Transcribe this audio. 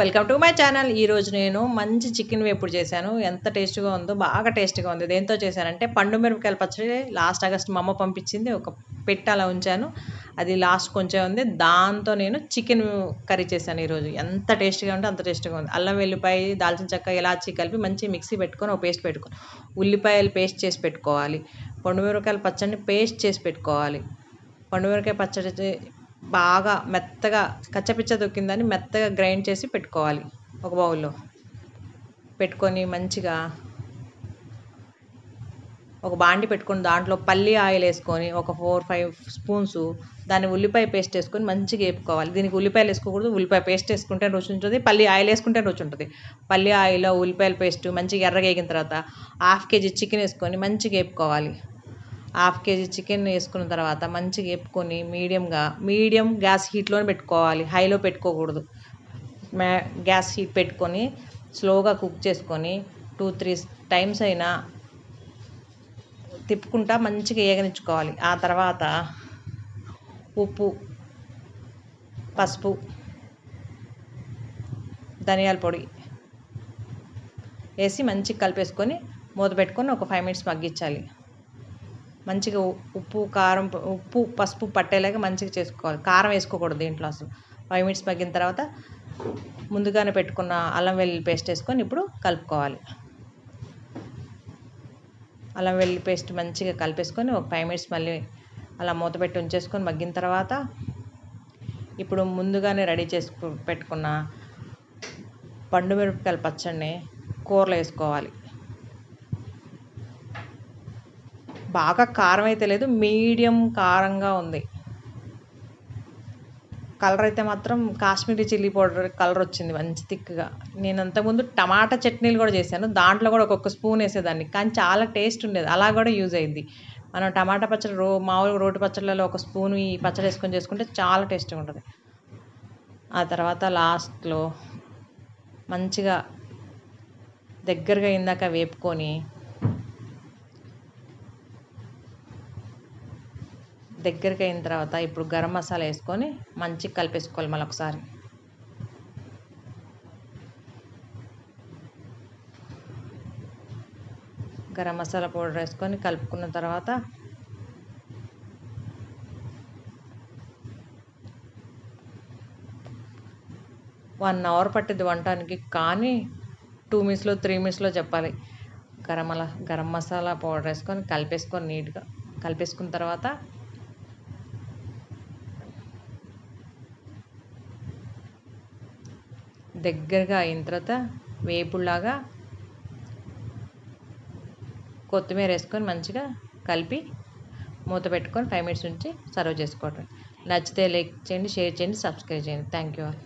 Welcome to my channel. ఈరోజు నేను మంచి చికెన్ వేపుడు చేశాను. ఎంత టేస్ట్గా ఉందో బాగా టేస్ట్గా ఉంది. దేంతో చేశానంటే పండు మిరపకాయల పచ్చడి లాస్ట్ ఆగస్ట్ మా అమ్మ పంపించింది. ఒక పెట్ట అలా ఉంచాను. అది లాస్ట్ కొంచెం ఉంది. దాంతో నేను చికెన్ కర్రీ చేశాను ఈరోజు ఎంత టేస్ట్గా ఉంటే అంత టేస్ట్గా ఉంది. అల్లం వెల్లిపాయ దాల్చిన చెక్క ఇలాచి కలిపి మంచి మిక్సీ పెట్టుకొని ఒక పేస్ట్ పెట్టుకొని ఉల్లిపాయలు పేస్ట్ చేసి పెట్టుకోవాలి. పండు మిరపకాయల పచ్చడిని పేస్ట్ చేసి పెట్టుకోవాలి. పండు మిరపకాయ పచ్చడి బాగా మెత్తగా కచ్చపిచ్చ దొక్కిందని మెత్తగా గ్రైండ్ చేసి పెట్టుకోవాలి ఒక బౌల్లో. పెట్టుకొని మంచిగా ఒక బాండి పెట్టుకొని దాంట్లో పల్లి ఆయిల్ వేసుకొని ఒక ఫోర్ ఫైవ్ స్పూన్స్ దాన్ని ఉల్లిపాయ పేస్ట్ వేసుకొని మంచిగా వేపుకోవాలి. దీనికి ఉల్లిపాయలు వేసుకోకూడదు ఉల్లిపాయ పేస్ట్ వేసుకుంటే రుచి ఉంటుంది పల్లి ఆయిల్ వేసుకుంటే రుచి ఉంటుంది పల్లి ఆయిల్ ఉల్లిపాయల పేస్ట్ మంచిగా ఎర్రగా వేగిన తర్వాత హాఫ్ కేజీ చికెన్ వేసుకొని మంచిగా వేపుకోవాలి. హాఫ్ కేజీ చికెన్ వేసుకున్న తర్వాత మంచిగా వేపుకొని మీడియంగా మీడియం గ్యాస్ హీట్లోనే పెట్టుకోవాలి. హైలో పెట్టుకోకూడదు. మ్యా గ్యాస్ హీట్ పెట్టుకొని స్లోగా కుక్ చేసుకొని టూ త్రీ టైమ్స్ అయినా తిప్పుకుంటా మంచిగా ఏగనిచ్చుకోవాలి. ఆ తర్వాత ఉప్పు పసుపు ధనియాల పొడి వేసి మంచిగా కలిపేసుకొని మూత పెట్టుకొని ఒక ఫైవ్ మినిట్స్ మగ్గించాలి. మంచిగా ఉప్పు కారం ఉప్పు పసుపు పట్టేలాగా మంచిగా చేసుకోవాలి. కారం వేసుకోకూడదు దీంట్లో అసలు. ఫైవ్ మినిట్స్ మగ్గిన తర్వాత ముందుగానే పెట్టుకున్న అల్లం వెల్లుల్లి పేస్ట్ వేసుకొని ఇప్పుడు కలుపుకోవాలి. అల్లం వెల్లుల్లి పేస్ట్ మంచిగా కలిపేసుకొని ఒక ఫైవ్ మినిట్స్ మళ్ళీ అలా మూత పెట్టి ఉంచేసుకొని మగ్గిన తర్వాత ఇప్పుడు ముందుగానే రెడీ చేసుకు పెట్టుకున్న పండు మిరపకాయల పచ్చడిని కూరలో వేసుకోవాలి. బాగా కారం అయితే లేదు మీడియం కారంగా ఉంది. కలర్ అయితే మాత్రం కాశ్మీరీ చిల్లీ పౌడర్ కలర్ వచ్చింది మంచి థిక్గా. నేను అంతకుముందు టమాటా చట్నీలు కూడా చేశాను దాంట్లో కూడా ఒక్కొక్క స్పూన్ వేసేదాన్ని కానీ చాలా టేస్ట్ ఉండేది అలా కూడా యూజ్ అయింది. మనం టమాటా పచ్చడి రో మామూలుగా రోటి పచ్చళ్ళలో ఒక స్పూన్ ఈ పచ్చడి వేసుకొని చేసుకుంటే చాలా టేస్ట్గా ఉంటుంది. ఆ తర్వాత లాస్ట్లో మంచిగా దగ్గరగా ఇందాక వేపుకొని దగ్గరికి అయిన తర్వాత ఇప్పుడు గరం మసాలా వేసుకొని మంచిగా కలిపేసుకోవాలి మళ్ళీ ఒకసారి. గరం మసాలా పౌడర్ వేసుకొని కలుపుకున్న తర్వాత వన్ అవర్ పట్టింది వంటానికి కానీ టూ మినిట్స్లో త్రీ మినిట్స్లో చెప్పాలి. గరం గరం మసాలా పౌడర్ వేసుకొని కలిపేసుకొని నీట్గా. కలిపేసుకున్న తర్వాత దగ్గరగా అయిన తర్వాత వేపుడులాగా కొత్తిమీర వేసుకొని మంచిగా కలిపి మూత పెట్టుకొని ఫైవ్ మినిట్స్ నుంచి సర్వ్ చేసుకోవటం. నచ్చితే లైక్ చేయండి షేర్ చేయండి సబ్స్క్రైబ్ చేయండి. Thank you all.